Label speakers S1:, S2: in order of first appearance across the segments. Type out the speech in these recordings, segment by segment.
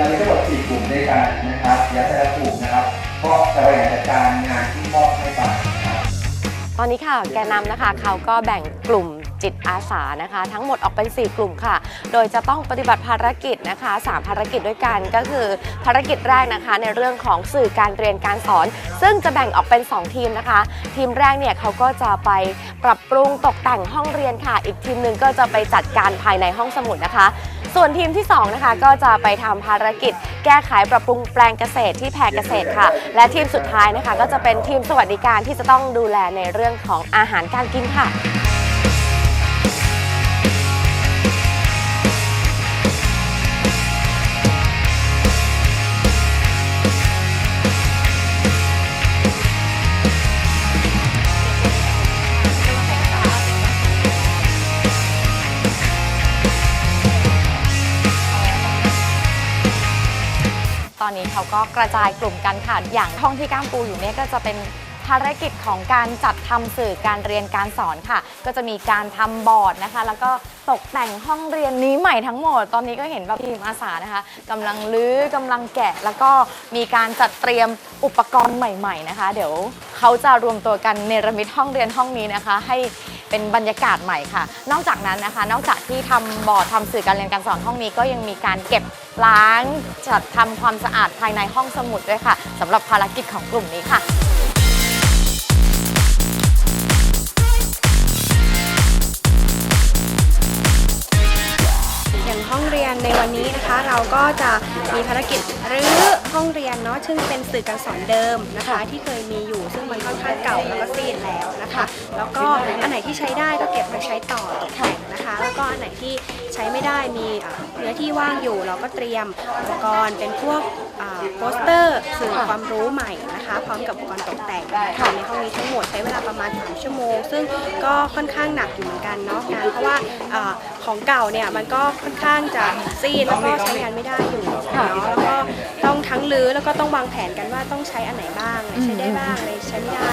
S1: เรามีทั้งหมด4กลุ่มด้วยกันนะครับและแต่ละกลุ่มนะครับ ก็จะบริหารจัดการงานที่มอบให้ไปนะครับ
S2: ตอนนี้ค่ะแกนนำนะคะเขาก็แบ่งกลุ่ม จิตอาสานะคะ ทั้งหมดออกเป็น 4 กลุ่มค่ะ โดยจะต้องปฏิบัติภารกิจนะคะ 3 ภารกิจด้วยกันก็คือภารกิจแรกนะคะในเรื่องของสื่อการเรียนการสอน ซึ่งจะแบ่งออกเป็น 2 ทีมนะคะ ทีมแรกเนี่ยเขาก็จะไปปรับปรุงตกแต่งห้องเรียนค่ะ อีกทีมหนึ่งก็จะไปจัดการภายในห้องสมุดนะคะส่วนทีมที่ 2 นะคะ ก็จะไปทำภารกิจ แก้ไขปรับปรุงแปลงเกษตรที่แพรเกษตรค่ะ และทีมสุดท้ายนะคะ ก็จะเป็นทีมสวัสดิการที่จะต้องดูแลในเรื่องของอาหารการกินค่ะ เขาก็กระจายกลุ่มกันค่ะ อย่างห้องที่ก้ามปูอยู่เนี่ยก็จะเป็นภารกิจของการจัดทำสื่อการเรียนการสอนค่ะ ก็จะมีการทำบอร์ดนะคะ แล้วก็ตกแต่งห้องเรียนนี้ใหม่ทั้งหมด ตอนนี้ก็เห็นแบบทีมอาสานะคะกำลังลื้อกำลังแกะ แล้วก็มีการจัดเตรียมอุปกรณ์ใหม่ ๆนะคะ เดี๋ยวเขาจะรวมตัวกันเนรมิตห้องเรียนห้องนี้นะคะ ให้ เป็นบรรยากาศใหม่ค่ะ นอกจากนั้นนะคะ นอกจากที่ทำบอร์ดทำสื่อการเรียนการสอนห้องนี้ก็ยังมีการเก็บล้างจัดทำความสะอาดภายในห้องสมุดด้วยค่ะสำหรับภารกิจของกลุ่มนี้ค่ะ
S3: วันนี้นะคะเราก็จะมีภารกิจรื้อห้องเรียนเนาะซึ่งเป็นสื่อการสอนเดิมนะคะ ที่เคยมีอยู่ซึ่งมันค่อนข้างเก่าแล้วก็ซีดแล้วนะคะ แล้วก็อันไหนที่ใช้ได้ก็เก็บไปใช้ต่อตกแต่งนะคะ แล้วก็อันไหนที่ใช้ไม่ได้มีเนื้อที่ว่างอยู่ เราก็เตรียมอุปกรณ์เป็นพวกโปสเตอร์สื่อ
S2: ค
S3: วามรู้ใหม่ พร้อมกับอุปกรณ์ตกแต่ง
S2: ค่ะ
S3: ในห้องนี้ทั้งหมดใช้เวลาประมาณ 3 ชั่วโมง ซึ่งก็ค่อนข้างหนักอยู่เหมือนกันเนาะงานเพราะว่าอ่าของเก่าเนี่ยมันก็ค่อนข้างจะซีดแล้วก็ใช้งานไม่ได้อยู่เนาะแล้วก็ต้องทั้งรื้อแล้วก็ต้องวางแผนกันว่าต้องใช้อันไหนบ้าง ใช้ได้บ้างอะไรใช้ไม่ได้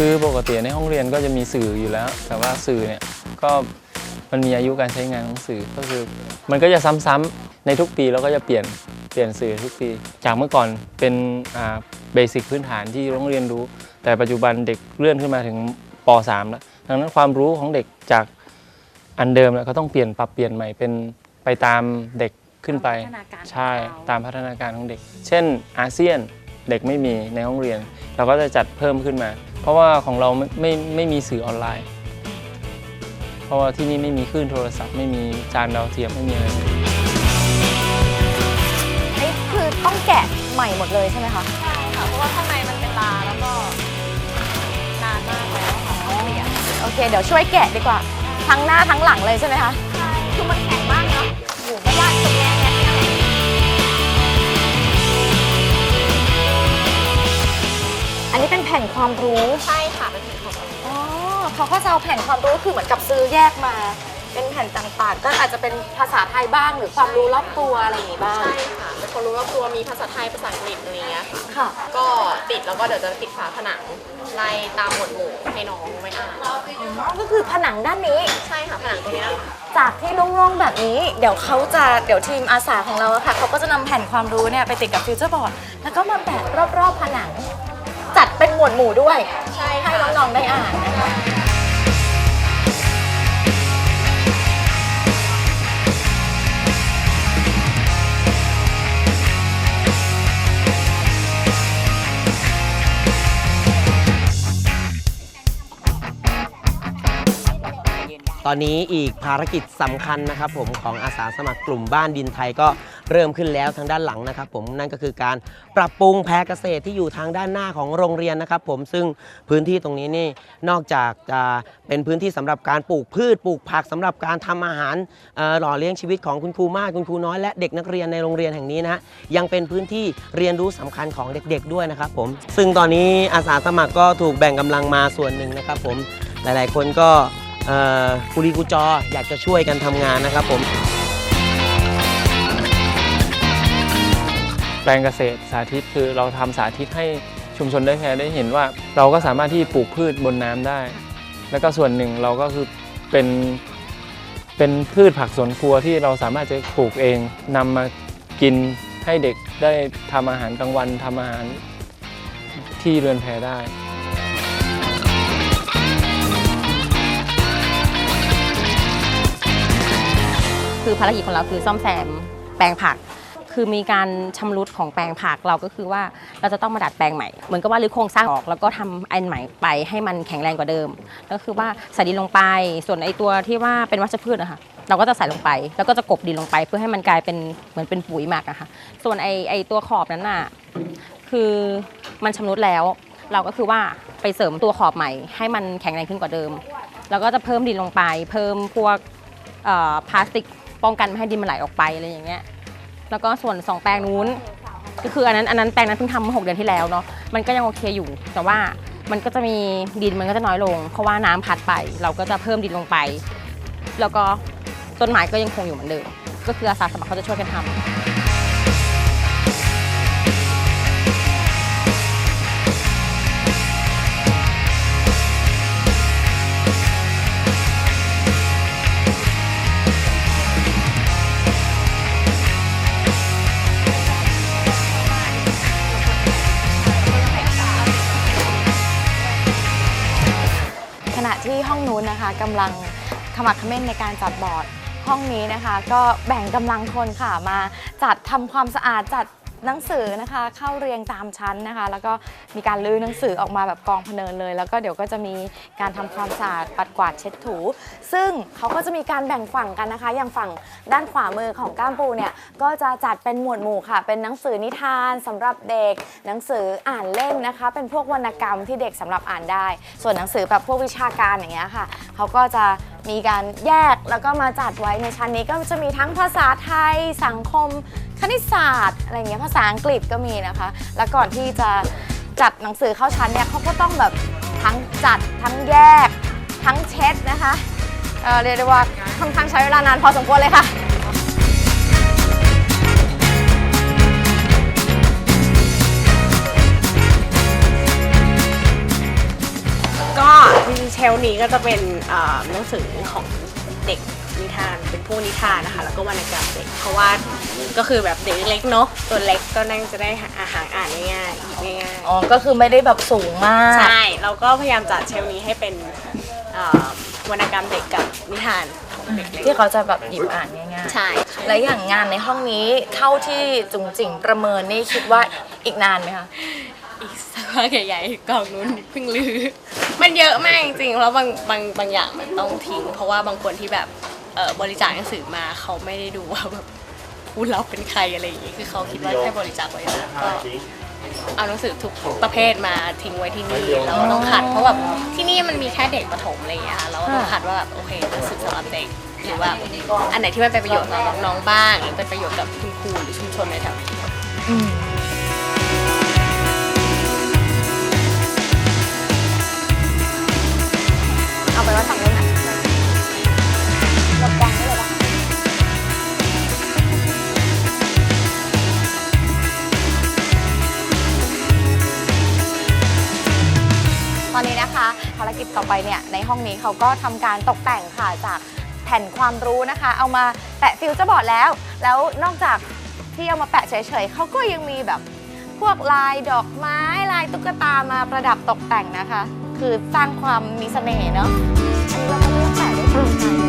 S4: คือปกติในห้องเรียนก็จะมีสื่ออยู่แล้ว แต่ว่าสื่อเนี่ยก็ มันมีอายุการใช้งานของสื่อก็คือ มันก็จะซ้ำๆในทุกปีเราก็จะเปลี่ยนเปลี่ยนสื่อทุกปี จากเมื่อก่อนเป็นเบสิกพื้นฐานที่ต้องเรียนรู้ แต่ปัจจุบันเด็กเลื่อนขึ้นมาถึงป .3 แล้วดังนั้นความรู้ของเด็กจากอันเดิมเนี่ยเขาต้องเปลี่ยนปรับเปลี่ยนใหม่เป็นไปตามเด็กขึ้นไปใช่ตามพัฒนาการของเด็ก เช่น อาเซียนเด็กไม่มีในห้องเรียน เราก็จะจัดเพิ่มขึ้นมา เพราะว่าของเราไม่ไม่ไม่มีสื่อออนไลน์ เพราะว่าที่นี่ไม่มีคลื่นโทรศัพท์ไม่มีจานดาวเทียมไม่มีอะไรเลย
S2: นี่คือต้องแกะใหม่หมดเลยใช่ไหมคะ
S5: ใช่ค่ะ เพราะว่าข้างในมันเป็นลาแล้วก็นานมากแล้วค่ะต้องเปลี่ยน
S2: โอเค เดี๋ยวช่วยแกะดีกว่า ทั้งหน้าทั้งหลังเลยใช่ไหมคะ
S5: ใช่ คือมันแข็งมากเนาะโอ้โหไม่ยากตรงเนี้ยเนี่ย
S2: อันนี้เป็นแผ่นความรู้
S5: ใช่ เขา
S2: ก็จะเอาแผ่นความรู้คือเหมือนกับซื้อแยกมา เป็นแผ่นต่างๆ ก็อาจจะเป็นภาษาไทยบ้างหรือความรู้รอบตัวอะไรอย่างงี้บ้าง
S5: ใช่ค่ะเป็นคนรู้รอบตัวมีภาษาไทยภาษาอังกฤษอะไรอย่างเงี้ยค่ะ
S2: ค่ะ
S5: ก็ติดแล้วก็เดี๋ยวจะติดฝาผนังไล่ตามหมวดหมู่ให้น้องไม่อ่าน
S2: ก็คือผนังด้านนี้
S5: ใช่ค่ะผนังตรงเนี้ยค่ะ
S2: จากที่โล่งๆแบบนี้ เดี๋ยวเขาจะเดี๋ยวทีมอาสาของเราอะค่ะเขาก็จะนำแผ่นความรู้เนี่ยไปติดกับฟิวเจอร์บอร์ดแล้วก็มาแปะรอบๆผนังจัดเป็น หมวดหมู่ด้วย
S5: ใช่
S2: ให้น้องๆได้อ่านนะคะ
S6: ตอนนี้อีกภารกิจสำคัญนะครับผมของอาสาสมัครกลุ่มบ้านดินไทยก็เริ่มขึ้นแล้วทางด้านหลังนะครับผมนั่นก็คือการปรับปรุงแพรเกษตรที่อยู่ทางด้านหน้าของโรงเรียนนะครับผมซึ่งพื้นที่ตรงนี้นี่นอกจากจะเป็นพื้นที่สำหรับการปลูกพืชปลูกผักสำหรับการทำอาหารหล่อเลี้ยงชีวิตของคุณครูมากคุณครูน้อยและเด็กนักเรียนในโรงเรียนแห่งนี้นะฮะยังเป็นพื้นที่เรียนรู้สำคัญของเด็ก ๆ ด้วยนะครับผมซึ่งตอนนี้อาสาสมัครก็ถูกแบ่งกำลังมาส่วนหนึ่งนะครับผมหลาย ๆ คนก็ กุลีกุจออยากจะช่วยกันทำงานนะครับผม
S4: แปลงเกษตรสาธิตคือเราทำสาธิตให้ชุมชนได้แพรได้เห็นว่า เราก็สามารถที่ปลูกพืชบนน้ำได้ แล้วก็ส่วนหนึ่งเราก็คือเป็นเป็นพืชผักสวนครัวที่เราสามารถจะปลูกเองนำมากินให้เด็กได้ทำอาหารกลางวันทำอาหารที่เรือนแพได้
S7: คือภารกิจของเราคือซ่อมแซมแปลงผัก คือมีการชำรุดของแปลงผักเราก็คือว่าเราจะต้องมาดัดแปลงใหม่ เหมือนกับว่ารื้อโครงสร้างออกแล้วก็ทำอันใหม่ไปให้มันแข็งแรงกว่าเดิม ก็คือว่าใส่ดินลงไป ส่วนไอตัวที่ว่าเป็นวัชพืชอะคะเราก็จะใส่ลงไป แล้วก็จะกบดินลงไปเพื่อให้มันกลายเป็นเหมือนเป็นปุ๋ยหมักอะค่ะส่วนไอไอตัวขอบนั้นน่ะคือมันชำรุดแล้ว เราก็คือว่าไปเสริมตัวขอบใหม่ ให้มันแข็งแรงขึ้นกว่าเดิม แล้วก็จะเพิ่มดินลงไป เพิ่มพวกอ่อพลาสติก ป้องกันไม่ให้ดินมันไหลออกไปอะไรอย่างเงี้ย แล้วก็ส่วนสองแปลงนู้นก็คืออันนั้นอันนั้นแปลงนั้นเพิ่งทำเมื่อหกเดือนที่แล้วเนาะมันก็ยังโอเคอยู่ แต่ว่ามันก็จะมีดินมันก็จะน้อยลง เพราะว่าน้ำพัดไป เราก็จะเพิ่มดินลงไป แล้วก็ต้นไม้ก็ยังคงอยู่เหมือนเดิมก็คืออาสาสมัครเขาจะช่วยกันทำ
S2: ห้องนู้นนะคะกำลังขมักเขม้นในการจัดบอร์ดห้องนี้นะคะ ก็แบ่งกำลังคนค่ะมาจัดทำความสะอาดจัด หนังสือนะคะเข้าเรียงตามชั้นนะคะ แล้วก็มีการลื้อหนังสือออกมาแบบกองพเนินเลย แล้วก็เดี๋ยวก็จะมีการทำความสะอาดปัดกวาดเช็ดถู ซึ่งเขาก็จะมีการแบ่งฝั่งกันนะคะ อย่างฝั่งด้านขวามือของก้ามปูเนี่ยก็จะจัดเป็นหมวดหมู่ค่ะ เป็นหนังสือนิทานสำหรับเด็ก หนังสืออ่านเล่นนะคะ เป็นพวกวรรณกรรมที่เด็กสำหรับอ่านได้ ส่วนหนังสือแบบพวกวิชาการอย่างเงี้ยค่ะเขาก็จะ มีการแยกแล้วก็มาจัดไว้ในชั้นนี้ก็จะมีทั้งภาษาไทย สังคม คณิตศาสตร์อะไรเงี้ยภาษาอังกฤษก็มีนะคะ แล้วก่อนที่จะจัดหนังสือเข้าชั้นเนี่ยเขาก็ต้องแบบทั้งจัดทั้งแยก ทั้งเช็ดนะคะเเรียกได้ว่าค่อนข้างใช้เวลานานพอสมควรเลยค่ะ
S5: ลฟ์นี้ก็จะเป็นเอ่อหนังสือของเด็กนิทานเป็นผู้นิทานนะคะ แล้วก็วรรณกรรมเด็กเพราะว่าก็คือแบบเด็กเล็กเนาะตัวเล็กก็นั่งจะได้หาอาหารอ่านง่ายๆหยิบง่าย
S2: อ๋อ ก็คือไม่ได้แบบสูงมา
S5: ๆ
S2: ก
S5: ใช่เราก็พยายามจัดเชลฟ์นี้ให้เป็นเอ่อวรรณกรรมเด็กกับนิทานของเด็กเล็ก
S2: ที่เขาจะแบบหยิบอ่านง่าย
S5: ใช่
S2: ๆและอย่างงานในห้องนี้เท่าที่จุ๋งจิ๋งประเมินนี่คิดว่าอีกนานไหมคะ
S5: อีกสักพักใหญ่ๆกล่องนู้นเพิ่งลือ มันเยอะมากจริงๆแล้วบางบางบางอย่างมันต้องทิ้ง เพราะว่าบางคนที่แบบเอ่อบริจาคหนังสือมาเขาไม่ได้ดูว่าแบบผู้รับเป็นใครอะไรอย่างงี้คือเขาคิดว่าแค่บริจาคไว้นะก็เอาหนังสือทุกประเภทมาทิ้งไว้ที่นี่เราก็ต้องคัดเพราะแบบที่นี่มันมีแค่เด็กประถมอะไรอย่างเงี้ยเราก็ต้องคัดว่าแบบโอเคหนังสือสำหรับเด็กหรือว่าอันไหนที่มันเป็นประโยชน์ต่อน้องๆบ้างหรือเป็นประโยชน์กับคุณครูหรือชุมชนในแถวนี้
S2: ไปเนี่ยในห้องนี้เขาก็ทำการตกแต่งค่ะจากแผ่นความรู้นะคะ เอามาแปะฟิวเจอร์บอร์ดแล้ว แล้วนอกจากที่เอามาแปะเฉยๆเขาก็ยังมีแบบพวกลายดอกไม้ลายตุ๊กตามาประดับตกแต่งนะคะ คือสร้างความมีเสน่ห์เนาะอันนี้เราก็เลือกแปะได้ตามใจ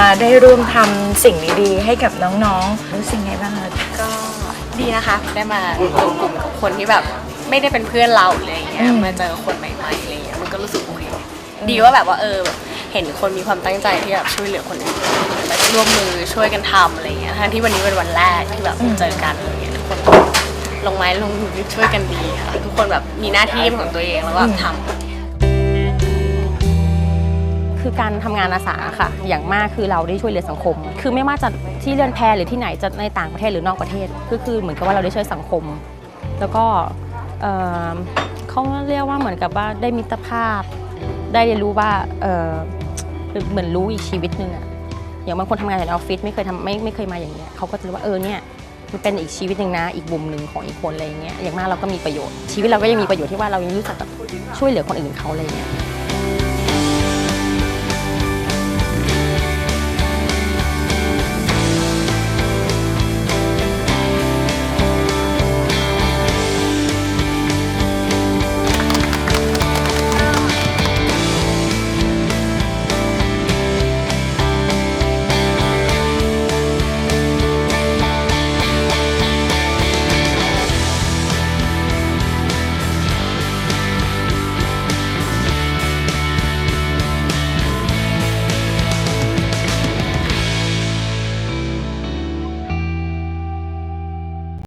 S2: มาได้ร่วมทำสิ่งดีๆให้กับน้องๆ รู้สึกไงบ้างคะ
S5: ก็ดีนะคะได้มารวมกลุ่มกับคนที่แบบไม่ได้เป็นเพื่อนเราอะไรอย่างเงี้ย
S2: อืม
S5: มาเจอคนใหม่ๆอะไรอย่างเงี้ยมันก็รู้สึกโอเคดีว่าแบบว่าเออแบบเห็นคนมีความตั้งใจที่แบบช่วยเหลือคนอื่นแบบร่วมมือช่วยกันทำอะไรอย่างเงี้ยทั้งที่วันนี้เป็นวันแรกที่แบบเจอกันอะไรอย่างเงี้ยทุกคนก็ลงไม้ลงมือช่วยกันดีค่ะทุกคนแบบมีหน้าที่ของตัวเองแล้วก็ทำ
S7: คือการทำงานอาสาค่ะ อย่างมากคือเราได้ช่วยเหลือสังคม คือไม่ว่าจะที่เรือนแพหรือที่ไหนจะในต่างประเทศหรือนอกประเทศ ก็คือเหมือนกับว่าเราได้ช่วยสังคม แล้วก็เขาเรียกว่าเหมือนกับว่าได้มิตรภาพ ได้เรียนรู้ว่าเออเหมือนรู้อีกชีวิตหนึ่งอะอย่างบางคนทำงานอยู่ในออฟฟิศไม่เคยทำไม่ไม่เคยมาอย่างเงี้ยเขาก็จะรู้ว่าเออเนี่ยมันเป็นอีกชีวิตหนึ่งนะ อีกมุมหนึ่งของอีกคนอะไรเงี้ยอย่างมากเราก็มีประโยชน์ ชีวิตเราก็ยังมีประโยชน์ที่ว่าเรายังรู้จักแบบช่วยเหลือคนอื่นเขาอะไรเงี้ย